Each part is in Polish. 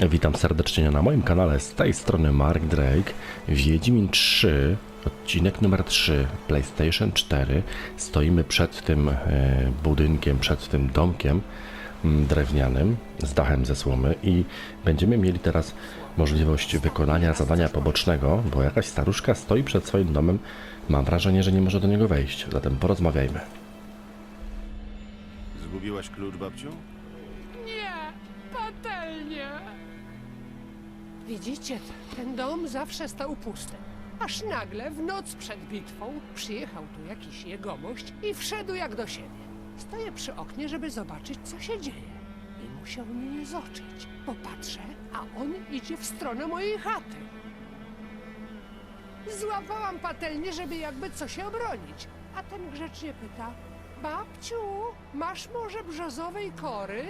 Witam serdecznie na moim kanale z tej strony Mark Drake. Wiedźmin 3, odcinek numer 3, PlayStation 4. Stoimy przed tym e, budynkiem, przed tym domkiem mm, drewnianym z dachem ze słomy i będziemy mieli teraz możliwość wykonania zadania pobocznego, bo jakaś staruszka stoi przed swoim domem. Mam wrażenie, że nie może do niego wejść, zatem porozmawiajmy. Zgubiłaś klucz, babciu? Widzicie, ten dom zawsze stał pusty. Aż nagle w noc przed bitwą przyjechał tu jakiś jegomość i wszedł jak do siebie. Stoję przy oknie, żeby zobaczyć, co się dzieje. I musiał mnie zoczyć. Popatrzę, a on idzie w stronę mojej chaty. Złapałam patelnię, żeby jakby co się obronić. A ten grzecznie pyta: Babciu, masz może brzozowej kory,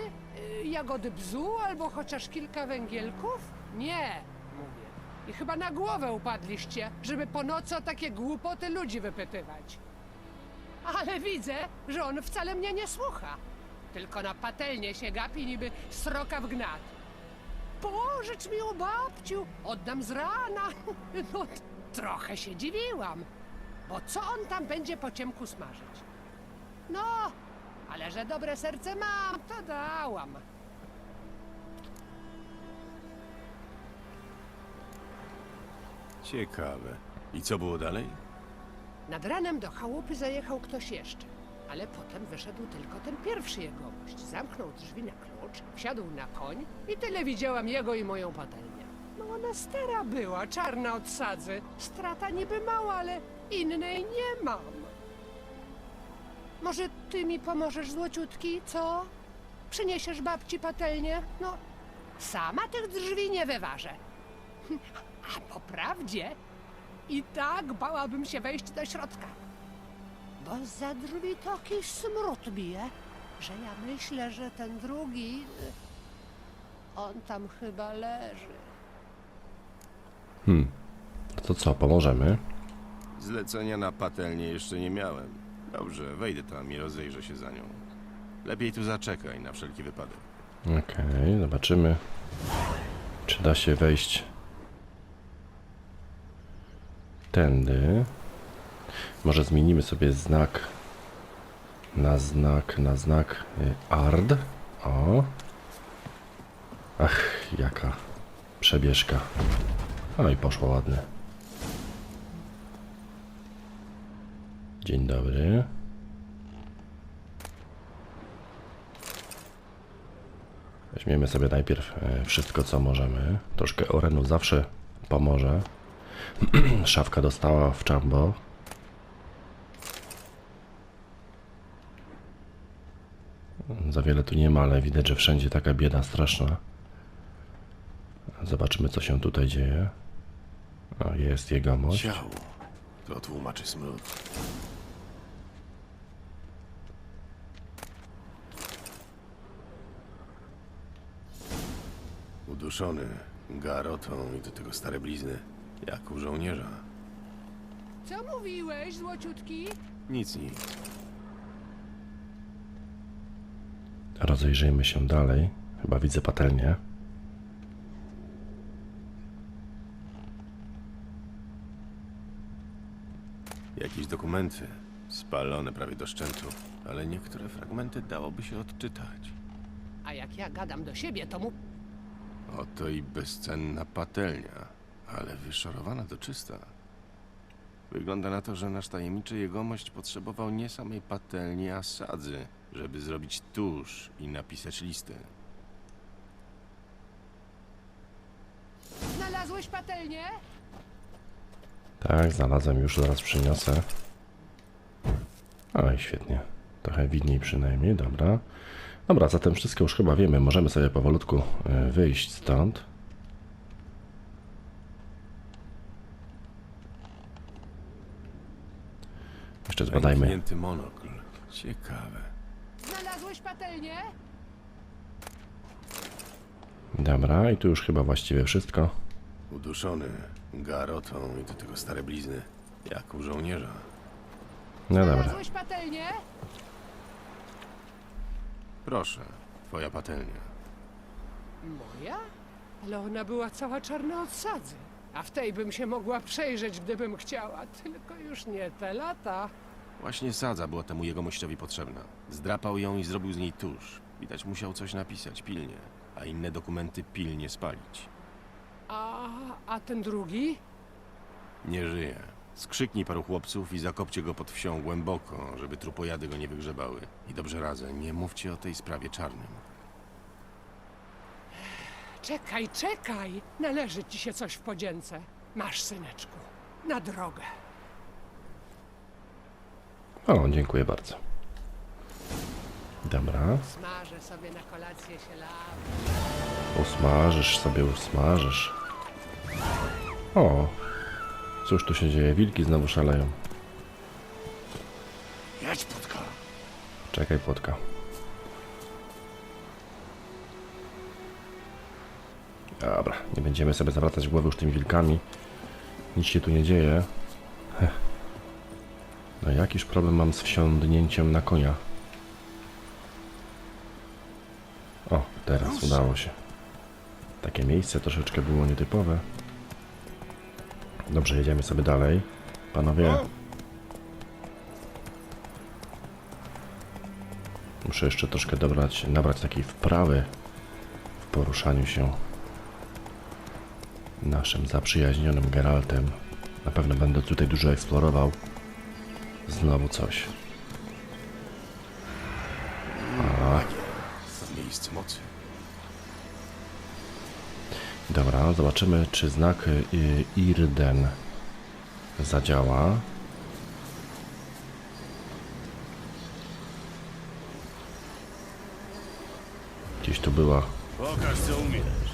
y, jagody bzu albo chociaż kilka węgielków? Nie, mówię. I chyba na głowę upadliście, żeby po nocy o takie głupoty ludzi wypytywać. Ale widzę, że on wcale mnie nie słucha. Tylko na patelnię się gapi niby sroka w gnat. Pożycz mi o babciu, oddam z rana. No, trochę się dziwiłam. Bo co on tam będzie po ciemku smażyć? No, ale że dobre serce mam, to dałam. Ciekawe. I co było dalej? Nad ranem do chałupy zajechał ktoś jeszcze. Ale potem wyszedł tylko ten pierwszy jegomość. Zamknął drzwi na klucz, wsiadł na koń i tyle widziałam jego i moją patelnię. No ona stara była, czarna od sadzy. Strata niby mała, ale innej nie mam. Może ty mi pomożesz, złociutki, co? Przyniesiesz babci patelnię? No, sama tych drzwi nie wyważę. A po prawdzie, i tak bałabym się wejść do środka. Bo za drzwi taki smród bije, że ja myślę, że ten drugi. y, On tam chyba leży. To co, pomożemy? Zlecenia na patelnię jeszcze nie miałem. Dobrze, wejdę tam i rozejrzę się za nią. Lepiej tu zaczekaj na wszelki wypadek. Okej, zobaczymy, czy da się wejść tędy. Może zmienimy sobie znak na znak, na znak y, ARD. O. Ach, jaka przebieżka. No i poszło ładnie. Dzień dobry. Weźmiemy sobie najpierw e, wszystko, co możemy. Troszkę orenu zawsze pomoże. Szafka dostała w czambo. Za wiele tu nie ma, ale widać, że wszędzie taka bieda straszna. Zobaczymy, co się tutaj dzieje. O, jest jegomość. Ciało. To tłumaczy smród. Uduszony garotą i do tego stare blizny, jak u żołnierza. Co mówiłeś, złociutki? Nic, nic. Rozejrzyjmy się dalej. Chyba widzę patelnię. Jakieś dokumenty, spalone prawie do szczętu, ale niektóre fragmenty dałoby się odczytać. A jak ja gadam do siebie, to mu. Oto i bezcenna patelnia, ale wyszorowana do czysta. Wygląda na to, że nasz tajemniczy jegomość potrzebował nie samej patelni, a sadzy, żeby zrobić tusz i napisać listy. Znalazłeś patelnię? Tak, znalazłem już, zaraz przyniosę. Oj, świetnie. Trochę widniej przynajmniej, dobra. Dobra, zatem wszystko już chyba wiemy. Możemy sobie powolutku e, wyjść stąd. Jeszcze zbadajmy. Pęknięty monokl. Ciekawe. Znalazłeś patelnię? Dobra, i tu już chyba właściwie wszystko. Uduszony garotą i do tego stare blizny, jak u żołnierza. No dobra. Znalazłeś patelnię? Proszę, twoja patelnia. Moja? Ale ona była cała czarna od sadzy. A w tej bym się mogła przejrzeć, gdybym chciała. Tylko już nie te lata. Właśnie sadza była temu jegomościowi potrzebna. Zdrapał ją i zrobił z niej tusz. Widać musiał coś napisać pilnie, a inne dokumenty pilnie spalić. A, a ten drugi? Nie żyje. Skrzyknij paru chłopców i zakopcie go pod wsią głęboko, żeby trupojady go nie wygrzebały. I dobrze radzę, nie mówcie o tej sprawie czarnym. Czekaj, czekaj! Należy ci się coś w podzięce. Masz, syneczku. Na drogę. O, dziękuję bardzo. Dobra, Smażę sobie na kolację się usmażysz sobie, usmażysz. O, cóż tu się dzieje? Wilki znowu szaleją. Jedź, podka! Czekaj, płotka. Dobra, nie będziemy sobie zawracać głowy już tymi wilkami. Nic się tu nie dzieje. Heh. No jakiż problem mam z wsiądnięciem na konia? O, teraz udało się. Takie miejsce troszeczkę było nietypowe. Dobrze, jedziemy sobie dalej. Panowie, Muszę jeszcze troszkę dobrać, nabrać takiej wprawy w poruszaniu się naszym zaprzyjaźnionym Geraltem. Na pewno będę tutaj dużo eksplorował. Znowu coś. A, miejsce mocy. dobra, zobaczymy, czy znak y, Irden zadziała. Gdzieś tu była Pokaż, co umiesz.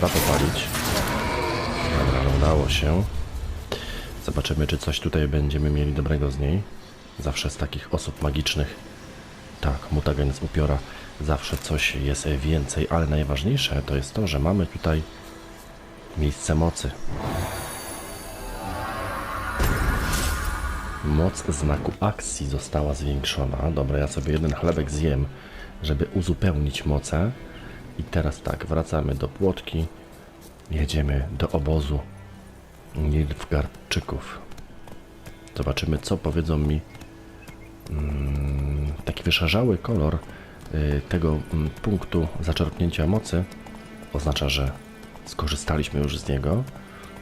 Da popalić. Dobra, udało się. Zobaczymy, czy coś tutaj będziemy mieli dobrego z niej. Zawsze z takich osób magicznych. Tak, mutagen z upiora. Zawsze coś jest więcej, ale najważniejsze to jest to, że mamy tutaj miejsce mocy. Moc znaku akcji została zwiększona. Dobra, ja sobie jeden chlebek zjem, żeby uzupełnić moce. I teraz tak, wracamy do Płotki. Jedziemy do obozu Nilfgaardczyków. Zobaczymy, co powiedzą mi. Mm, taki wyszarzały kolor y, tego mm, punktu zaczerpnięcia mocy oznacza, że skorzystaliśmy już z niego.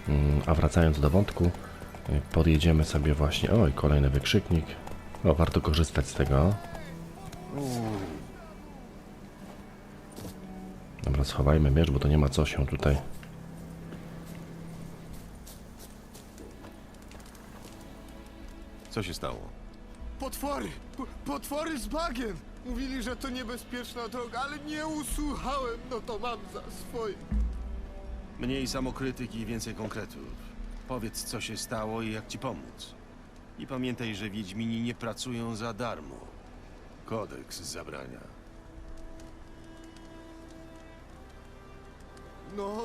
Mm, A wracając do wątku, y, podjedziemy sobie właśnie. Oj, kolejny wykrzyknik. O, warto korzystać z tego. Dobra, schowajmy miecz, bo to nie ma co się tutaj. Co się stało? Potwory! P- Potwory z bagien! Mówili, że to niebezpieczna droga, ale nie usłuchałem, no to mam za swoje. Mniej samokrytyki i więcej konkretów. Powiedz, co się stało i jak ci pomóc. I pamiętaj, że Wiedźmini nie pracują za darmo. Kodeks zabrania. No,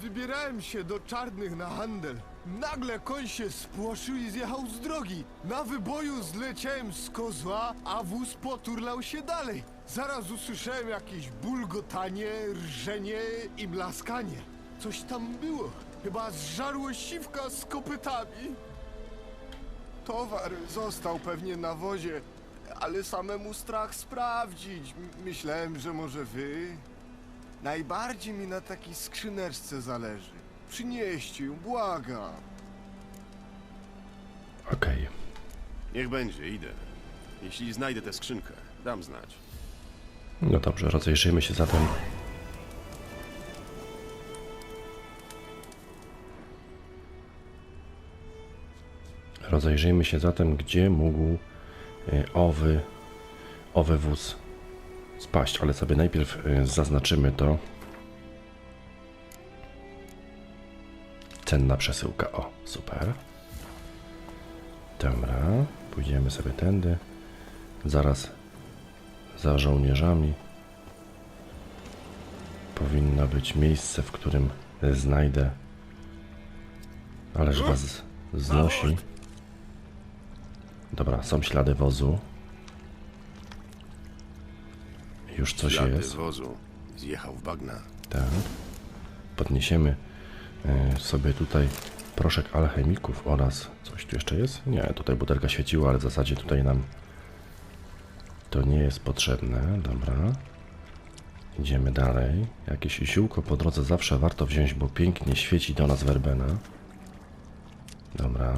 wybierałem się do czarnych na handel. Nagle koń się spłoszył i zjechał z drogi. Na wyboju zleciałem z kozła, a wóz poturlał się dalej. Zaraz usłyszałem jakieś bulgotanie, rżenie i mlaskanie. Coś tam było. Chyba zżarło siwka z kopytami. Towar został pewnie na wozie, ale samemu strach sprawdzić. Myślałem, że może wy. Najbardziej mi na takiej skrzyneczce zależy. Przynieście ją, błagam. Okej. Niech będzie, idę. Jeśli znajdę tę skrzynkę, dam znać. No dobrze, rozejrzyjmy się zatem. Rozejrzyjmy się zatem, gdzie mógł y, owy, owy wóz spaść, ale sobie najpierw y, zaznaczymy to. Cenna przesyłka. O, super. Dobra, pójdziemy sobie tędy. Zaraz za żołnierzami powinno być miejsce, w którym znajdę. Ależ was znosi. Dobra, są ślady wozu. Już coś Ślady jest. wozu. Zjechał w bagna. Tak. Podniesiemy e, sobie tutaj proszek alchemików oraz coś tu jeszcze jest? Nie, tutaj butelka świeciła, ale w zasadzie tutaj nam to nie jest potrzebne. Dobra. Idziemy dalej. Jakieś ziółko po drodze zawsze warto wziąć, bo pięknie świeci do nas werbena. Dobra.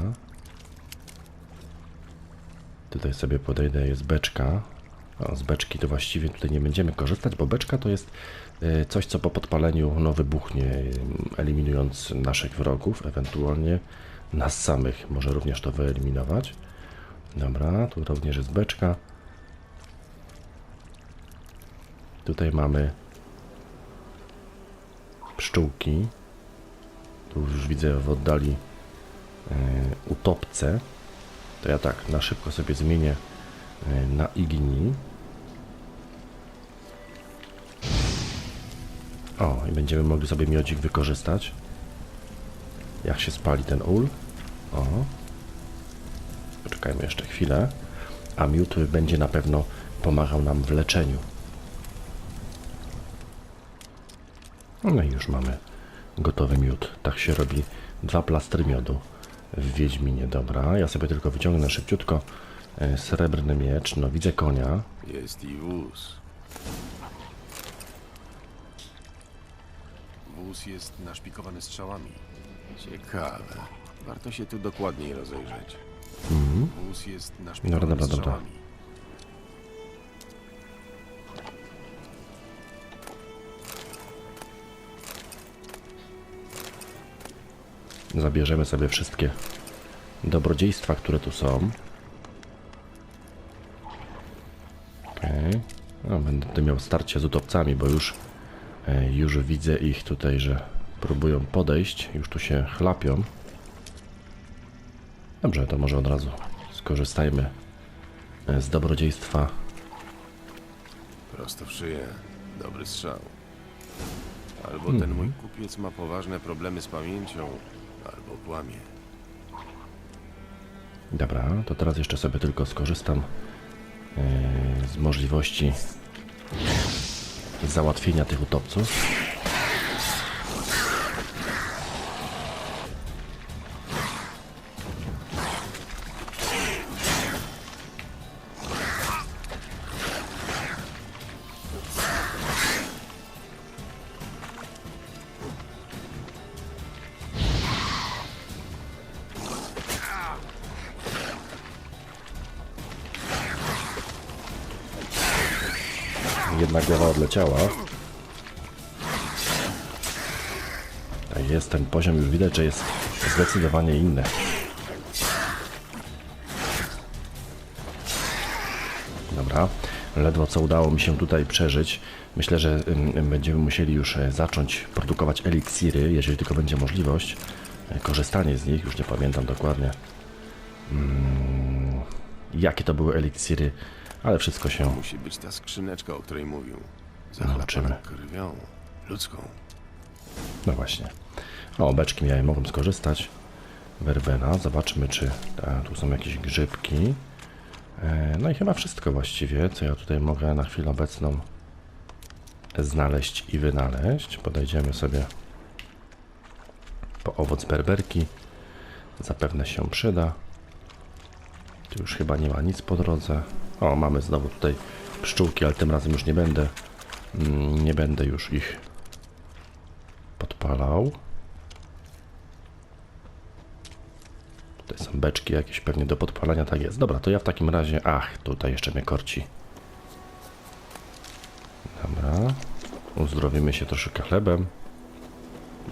Tutaj sobie podejdę, jest beczka. Z beczki to właściwie tutaj nie będziemy korzystać, bo beczka to jest e, coś, co po podpaleniu no, wybuchnie, e, eliminując naszych wrogów, ewentualnie nas samych może również to wyeliminować. Dobra, tu również jest beczka. Tutaj mamy pszczółki. Tu już widzę w oddali e, utopce. To ja tak na szybko sobie zmienię e, na igni. O, i będziemy mogli sobie miodzik wykorzystać. Jak się spali ten ul. O. Poczekajmy jeszcze chwilę. A miód będzie na pewno pomagał nam w leczeniu. No i już mamy gotowy miód. Tak się robi dwa plastry miodu w Wiedźminie. Dobra, ja sobie tylko wyciągnę szybciutko e, srebrny miecz. No widzę konia. Jest i wóz. Wóz jest naszpikowany strzałami. Ciekawe. Warto się tu dokładniej rozejrzeć. Wóz jest naszpikowany Dobra, dobra, dobra. strzałami. Zabierzemy sobie wszystkie dobrodziejstwa, które tu są. Okej. No, będę miał starcie z utopcami, bo już, już widzę ich tutaj, że próbują podejść. Już tu się chlapią. Dobrze, to może od razu skorzystajmy e, z dobrodziejstwa. Prosto w szyję. Dobry strzał. Albo ten Mhm. mój kupiec ma poważne problemy z pamięcią, albo kłamie. Dobra, to teraz jeszcze sobie tylko skorzystam e, z możliwości załatwienia tych utopców. Jedna głowa odleciała. Jest ten poziom, już widać, że jest zdecydowanie inny. Dobra, ledwo co udało mi się tutaj przeżyć. Myślę, że ym, będziemy musieli już e, zacząć produkować eliksiry, jeżeli tylko będzie możliwość. E, Korzystanie z nich, już nie pamiętam dokładnie. Mm, jakie to były eliksiry, ale wszystko się Musi być ta skrzyneczka, o której mówił. Zobaczymy. Zachlapana krwią. Ludzką. No właśnie. O, beczki miałem, mogłem skorzystać. Werbena, zobaczmy czy a, tu są jakieś grzybki. E, no i chyba wszystko właściwie, co ja tutaj mogę na chwilę obecną znaleźć i wynaleźć. Podejdziemy sobie po owoc berberki. Zapewne się przyda. Tu już chyba nie ma nic po drodze. O, mamy znowu tutaj pszczółki, ale tym razem już nie będę mm, nie będę już ich podpalał. Tutaj są beczki jakieś pewnie do podpalania, tak jest. Dobra, to ja w takim razie... Ach, tutaj jeszcze mnie korci. Dobra. Uzdrowimy się troszkę chlebem.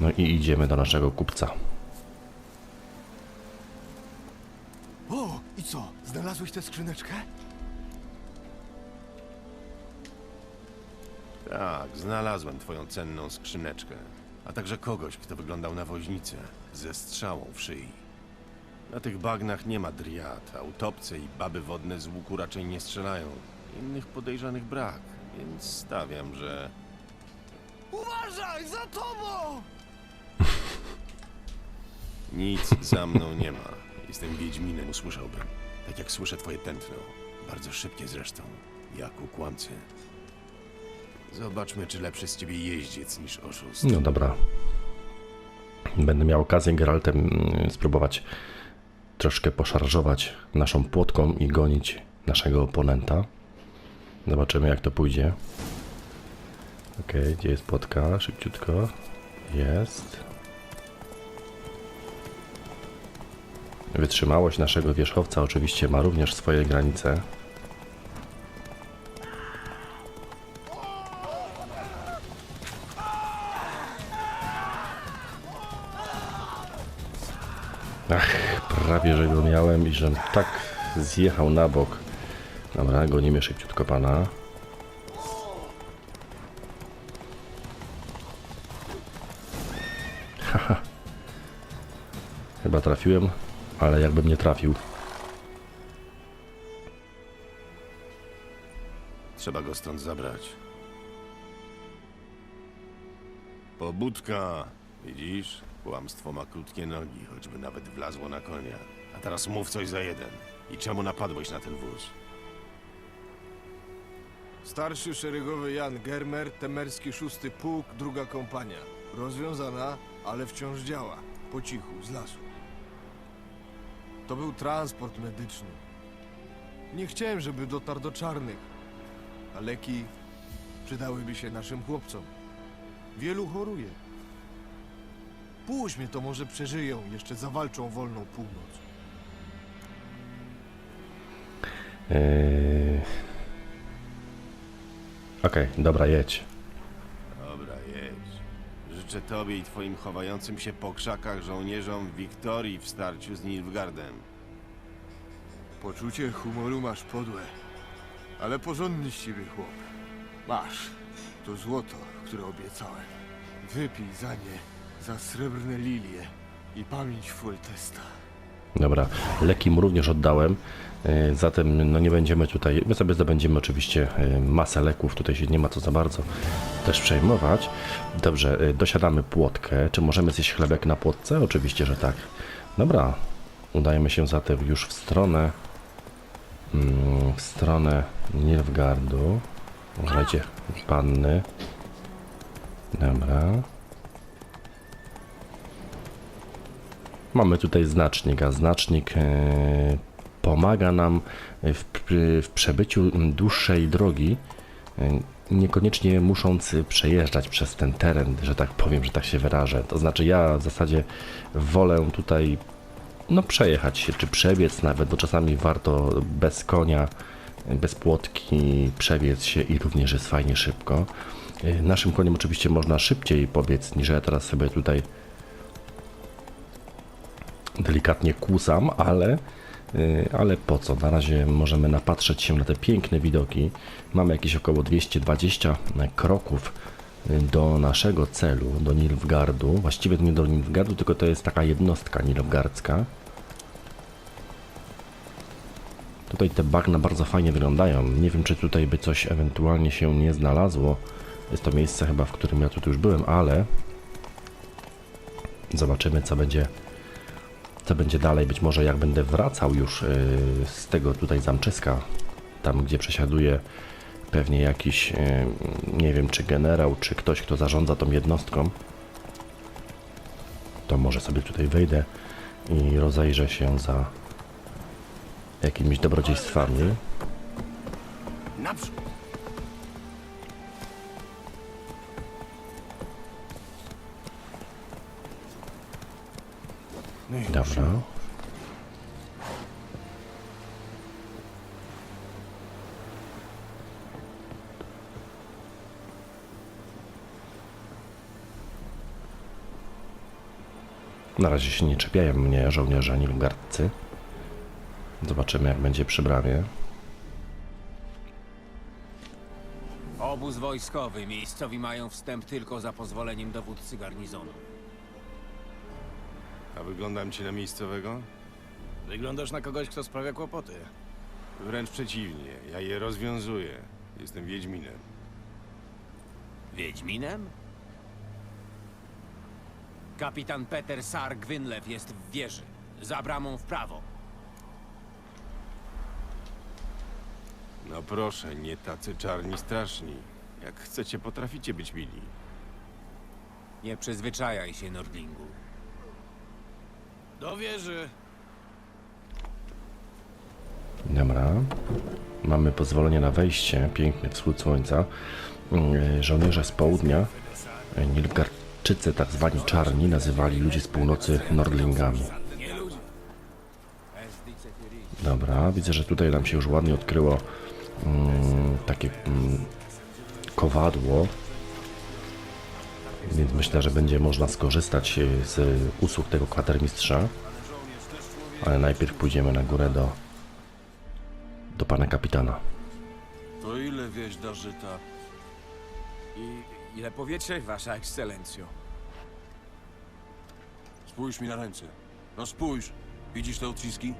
No i idziemy do naszego kupca. O, i co? Znalazłeś tę skrzyneczkę? Tak, znalazłem twoją cenną skrzyneczkę. A także kogoś, kto wyglądał na woźnicę ze strzałą w szyi. Na tych bagnach nie ma driad, a utopce i baby wodne z łuku raczej nie strzelają. Innych podejrzanych brak, więc stawiam, że Uważaj, za tobą! Nic za mną nie ma. Jestem Wiedźminem, usłyszałbym. Tak jak słyszę twoje tętno. Bardzo szybkie zresztą. Jak u kłamcy. Zobaczmy, czy lepszy z ciebie jeździec niż oszust. No dobra. Będę miał okazję Geraltem mm, spróbować troszkę poszarżować naszą płotką i gonić naszego oponenta. Zobaczymy jak to pójdzie. Okej, gdzie jest płotka? Szybciutko. Jest. Wytrzymałość naszego wierzchowca oczywiście ma również swoje granice. I że tak zjechał na bok. Dobra, gonimy szybciutko pana. Haha. Chyba trafiłem, ale jakbym nie trafił. Trzeba go stąd zabrać. Pobudka! Widzisz? Kłamstwo ma krótkie nogi, choćby nawet wlazło na konia. A teraz mów coś za jeden. I czemu napadłeś na ten wóz? Starszy szeregowy Jan Germer, temerski szósty pułk, druga kompania. Rozwiązana, ale wciąż działa. Po cichu, z lasu. To był transport medyczny. Nie chciałem, żeby dotarł do czarnych. A leki przydałyby się naszym chłopcom. Wielu choruje. Puść mnie, to może przeżyją, jeszcze zawalczą wolną północ. Yy... Okej, dobra, jedź. Dobra, jedź. Życzę tobie i twoim chowającym się po krzakach żołnierzom Wiktorii w starciu z Nilfgaardem. Poczucie humoru masz podłe, ale porządny z ciebie chłop. Masz, to złoto, które obiecałem. Wypij za nie, za srebrne lilie i pamięć Foltesta. Dobra, leki mu również oddałem. yy, Zatem no nie będziemy tutaj, my sobie zdobędziemy oczywiście yy, masę leków, tutaj się nie ma co za bardzo też przejmować. Dobrze, yy, dosiadamy płotkę. Czy możemy zjeść chlebek na płotce? Oczywiście, że tak. Dobra, udajemy się zatem już w stronę mm, w stronę Nilfgaardu. Uważajcie, panny. Dobra. Mamy tutaj znacznik, a znacznik e, pomaga nam w, w przebyciu dłuższej drogi, e, niekoniecznie musząc przejeżdżać przez ten teren, że tak powiem, że tak się wyrażę. To znaczy ja w zasadzie wolę tutaj no przejechać się, czy przebiec nawet, bo czasami warto bez konia, bez płotki przebiec się i również jest fajnie szybko. E, Naszym koniem oczywiście można szybciej pobiec, niż ja teraz sobie tutaj delikatnie kłusam, ale, y, ale po co? Na razie możemy napatrzeć się na te piękne widoki. Mamy jakieś około 220 kroków y, do naszego celu, do Nilfgardu. Właściwie nie do Nilfgardu, tylko to jest taka jednostka nilfgardzka. Tutaj te bagna bardzo fajnie wyglądają. Nie wiem, czy tutaj by coś ewentualnie się nie znalazło. Jest to miejsce chyba, w którym ja tutaj już byłem, ale zobaczymy, co będzie co będzie dalej. Być może jak będę wracał już yy, z tego tutaj zamczyska, tam gdzie przesiaduje pewnie jakiś, yy, nie wiem, czy generał, czy ktoś, kto zarządza tą jednostką, to może sobie tutaj wejdę i rozejrzę się za jakimiś dobrodziejstwami. Naprzód! Dobra. Na razie się nie czepiają mnie żołnierze nilfgaardcy. Zobaczymy jak będzie przy bramie. Obóz wojskowy. Miejscowi mają wstęp tylko za pozwoleniem dowódcy garnizonu. A wyglądam ci na miejscowego? Wyglądasz na kogoś, kto sprawia kłopoty. Wręcz przeciwnie, ja je rozwiązuję. Jestem Wiedźminem. Wiedźminem? Kapitan Peter Sar Gwynlew jest w wieży. Za bramą w prawo. No proszę, nie tacy czarni straszni. Jak chcecie, potraficie być mili. Nie przyzwyczajaj się, Nordlingu. Do wieży! Dobra. Mamy pozwolenie na wejście. Piękny wschód słońca. Mm, Żołnierze z południa, e, Nilfgaardczycy, tak zwani czarni, nazywali ludzi z północy Nordlingami. Dobra, widzę, że tutaj nam się już ładnie odkryło mm, takie mm, kowadło. Więc myślę, że będzie można skorzystać e, z usług tego kwatermistrza. Ale najpierw pójdziemy na górę do, do pana kapitana. To ile wieś da żyta? I ile powiecie, wasza ekscelencjo? Spójrz mi na ręce. No spójrz. Widzisz te odciski?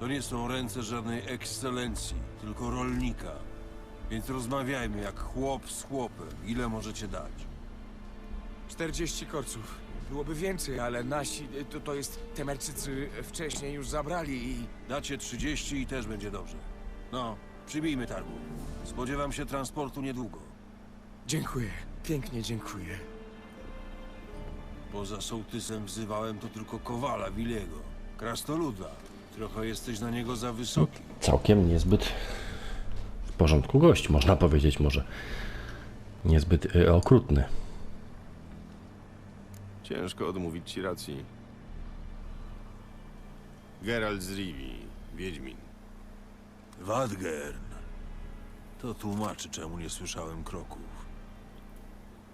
To nie są ręce żadnej ekscelencji, tylko rolnika. Więc rozmawiajmy jak chłop z chłopem. Ile możecie dać? 40 korców. Byłoby więcej, ale nasi, to, to jest Temerczycy wcześniej już zabrali i... Dacie 30 i też będzie dobrze. No, przybijmy targu. Spodziewam się transportu niedługo. Dziękuję, pięknie dziękuję. Poza sołtysem wzywałem to tylko Kowala Wiliego. Krasnoluda. Trochę jesteś na niego za wysoki. Całkiem niezbyt w porządku gość, można powiedzieć może. Niezbyt y, okrutny. Ciężko odmówić ci racji. Geralt z Rivi, Wiedźmin. Wadgern. To tłumaczy, czemu nie słyszałem kroków.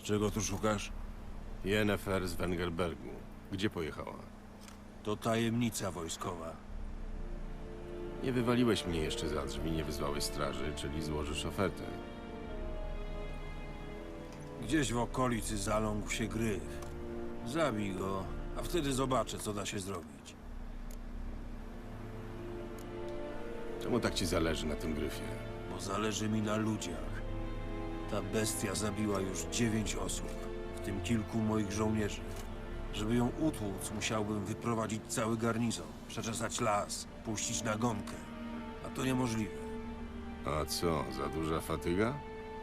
Czego tu szukasz? Yennefer z Wengerbergu. Gdzie pojechała? To tajemnica wojskowa. Nie wywaliłeś mnie jeszcze za drzwi, nie wyzwałeś straży, czyli złożysz ofertę. Gdzieś w okolicy zaląkł się gryf. Zabij go, a wtedy zobaczę, co da się zrobić. Czemu tak ci zależy na tym gryfie? Bo zależy mi na ludziach. Ta bestia zabiła już dziewięć osób, w tym kilku moich żołnierzy. Żeby ją utłuc, musiałbym wyprowadzić cały garnizon, przeczesać las, puścić nagonkę. A to niemożliwe. A co, za duża fatyga?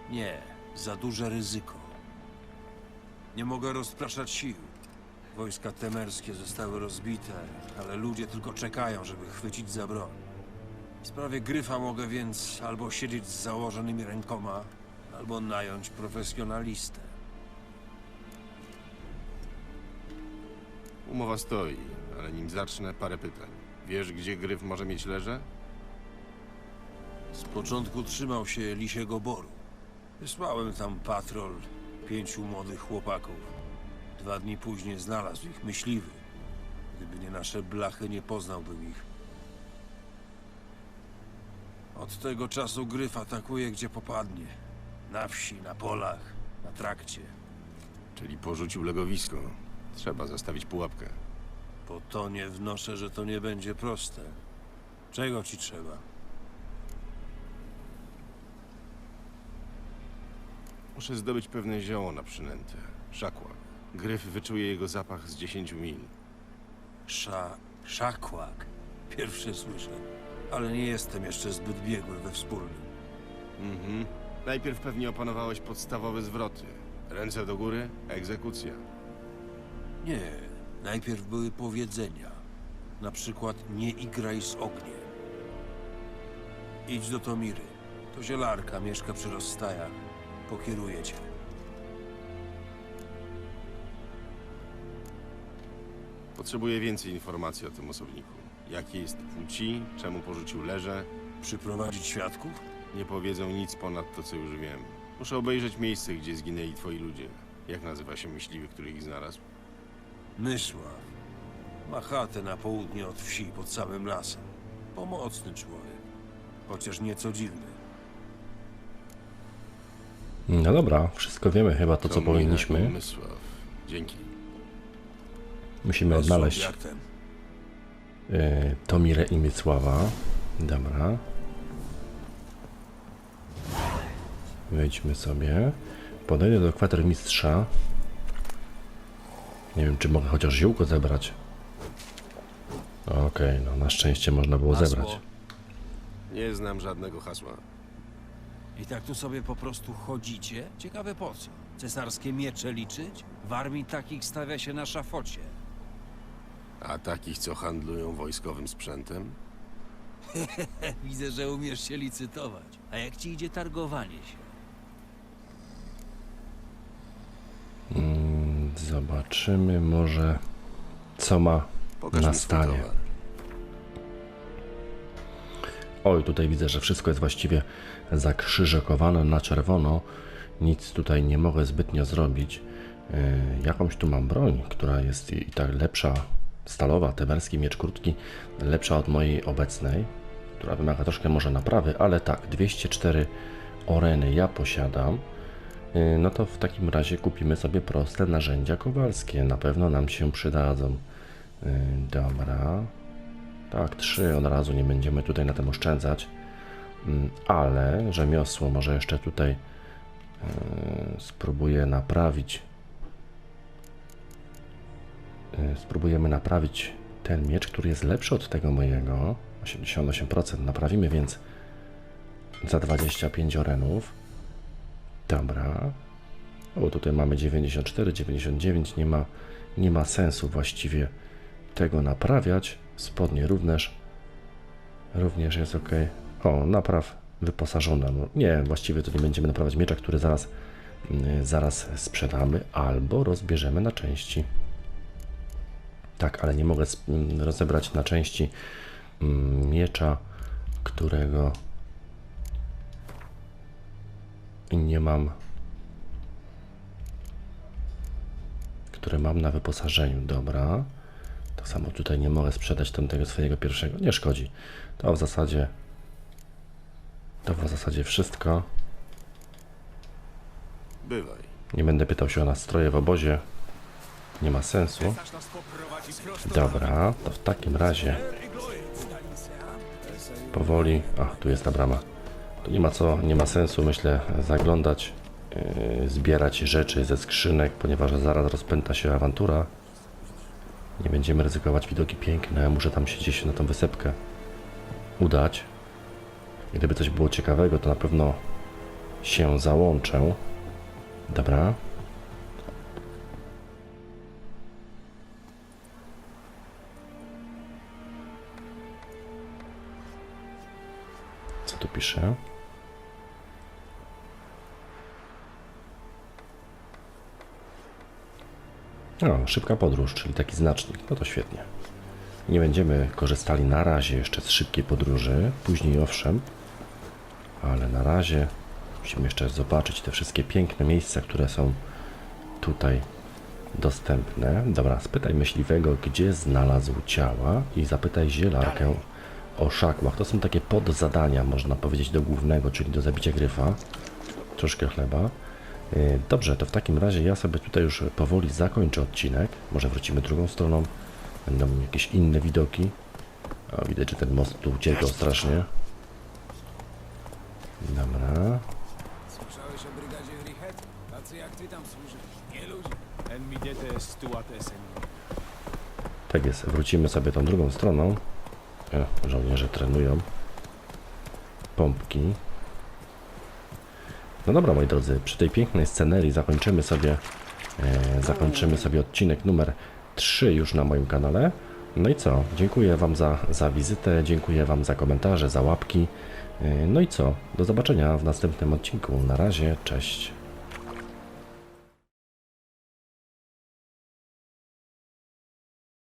Nie, za duże ryzyko. Nie mogę rozpraszać sił. Wojska temerskie zostały rozbite, ale ludzie tylko czekają, żeby chwycić za broń. W sprawie gryfa mogę więc albo siedzieć z założonymi rękoma, albo nająć profesjonalistę. Umowa stoi, ale nim zacznę, parę pytań. Wiesz, gdzie gryf może mieć leże? Z początku trzymał się Lisiego Boru. Wysłałem tam patrol pięciu młodych chłopaków. Dwa dni później znalazł ich myśliwy. Gdyby nie nasze blachy, nie poznałbym ich. Od tego czasu gryf atakuje gdzie popadnie. Na wsi, na polach, na trakcie. Czyli porzucił legowisko. Trzeba zastawić pułapkę. Po to nie wnoszę, że to nie będzie proste. Czego ci trzeba? Muszę zdobyć pewne zioło na przynętę. Szakłak. Gryf wyczuje jego zapach z 10 mil. Sza... szakłak. Pierwsze słyszę. Ale nie jestem jeszcze zbyt biegły we wspólnym. Mhm. Najpierw pewnie opanowałeś podstawowe zwroty. Ręce do góry, egzekucja. Nie, najpierw były powiedzenia. Na przykład nie igraj z ogniem. Idź do Tomiry. To zielarka mieszka przy rozstajach. Pokieruje cię. Potrzebuję więcej informacji o tym osobniku. Jakiej jest płci, czemu porzucił leże. Przyprowadzić świadków? Nie powiedzą nic ponad to, co już wiem. Muszę obejrzeć miejsce, gdzie zginęli twoi ludzie. Jak nazywa się myśliwy, który ich znalazł? Mysław. Ma chatę na południe od wsi, pod samym lasem. Pomocny człowiek. Chociaż nieco dziwny. No dobra, wszystko wiemy chyba to, co Komina powinniśmy. Dzięki. Musimy odnaleźć y, Tomirę i Miecława. Dobra. Wejdźmy sobie. Podejdę do kwatermistrza. Nie wiem, czy mogę chociaż ziółko zebrać. Okej, no na szczęście można było Hasło. zebrać. Nie znam żadnego hasła. I tak tu sobie po prostu chodzicie? Ciekawe po co? Cesarskie miecze liczyć? W armii takich stawia się na szafocie. A takich, co handlują wojskowym sprzętem? Widzę, że umiesz się licytować. A jak ci idzie targowanie się? Mm, Zobaczymy może, co ma Pokaż na mi swój stanie. towar. Oj, tutaj widzę, że wszystko jest właściwie zakrzyżokowane na czerwono. Nic tutaj nie mogę zbytnio zrobić. Yy, jakąś tu mam broń, która jest i tak lepsza, stalowa, temerski miecz krótki, lepsza od mojej obecnej, która wymaga troszkę może naprawy, ale tak, 204 oreny ja posiadam. Yy, No to w takim razie kupimy sobie proste narzędzia kowalskie. Na pewno nam się przydadzą. Yy, Dobra. Tak, trzy od razu nie będziemy tutaj na tym oszczędzać. Mm, Ale rzemiosło może jeszcze tutaj yy, spróbuję naprawić. Yy, spróbujemy naprawić ten miecz, który jest lepszy od tego mojego. 88% naprawimy więc za 25 orenów. Dobra. O, tutaj mamy 94, 99. Nie ma, nie ma sensu właściwie tego naprawiać. Spodnie również. Również jest ok. O, napraw wyposażona. No, nie, właściwie to nie będziemy naprawiać miecza, który zaraz, mm, zaraz sprzedamy albo rozbierzemy na części. Tak, ale nie mogę mm, rozebrać na części mm, miecza, którego nie mam, które mam na wyposażeniu. Dobra. Tak samo tutaj nie mogę sprzedać tamtego swojego pierwszego. Nie szkodzi. To w zasadzie to w zasadzie wszystko. Bywaj. Nie będę pytał się o nastroje w obozie. Nie ma sensu. Dobra, to w takim razie powoli. A, tu jest ta brama. Tu nie ma co, nie ma sensu, myślę, zaglądać, yy, zbierać rzeczy ze skrzynek, ponieważ zaraz rozpęta się awantura. Nie będziemy ryzykować widoki piękne. Muszę tam się gdzieś na tą wysepkę udać. Gdyby coś było ciekawego, to na pewno się załączę. Dobra. Co tu pisze? O, szybka podróż, czyli taki znacznik. No to świetnie. Nie będziemy korzystali na razie jeszcze z szybkiej podróży. Później owszem, ale na razie musimy jeszcze zobaczyć te wszystkie piękne miejsca, które są tutaj dostępne. Dobra, spytaj myśliwego, gdzie znalazł ciała i zapytaj zielarkę o szakłach. To są takie podzadania, można powiedzieć, do głównego, czyli do zabicia gryfa. Troszkę chleba. Yy, Dobrze, to w takim razie ja sobie tutaj już powoli zakończę odcinek. Może wrócimy drugą stroną. Będą jakieś inne widoki. O, widać, że ten most tu uciekał strasznie. Dobra. Słyszałeś o brygadzie Richet? Tacy jak ty tam służy. Nie ludzie. En mi Tak jest, wrócimy sobie tą drugą stroną. O, żołnierze trenują. Pompki. No dobra, moi drodzy, przy tej pięknej scenerii zakończymy sobie, e, zakończymy sobie odcinek numer 3 już na moim kanale. No i co? Dziękuję Wam za, za wizytę, dziękuję Wam za komentarze, za łapki. E, no i co? Do zobaczenia w następnym odcinku. Na razie, cześć.